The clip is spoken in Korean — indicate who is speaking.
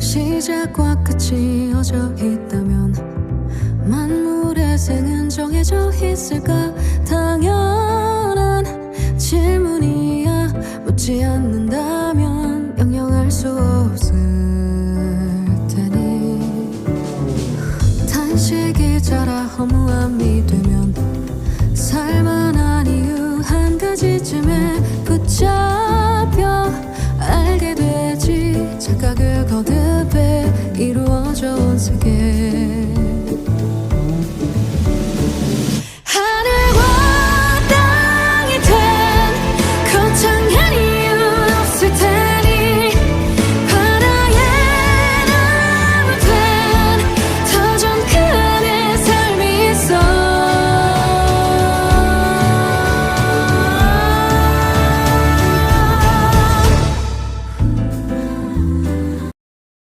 Speaker 1: 시작과 끝이 어져 있다면 만물의 생은 정해져 있을까? 당연한 질문이야. 묻지 않는다면 영영할 수 없을 테니. 탄식이 자라 허무함이 되면 살만한 이유 한 가지쯤에 붙잡혀 알게 되지. 착각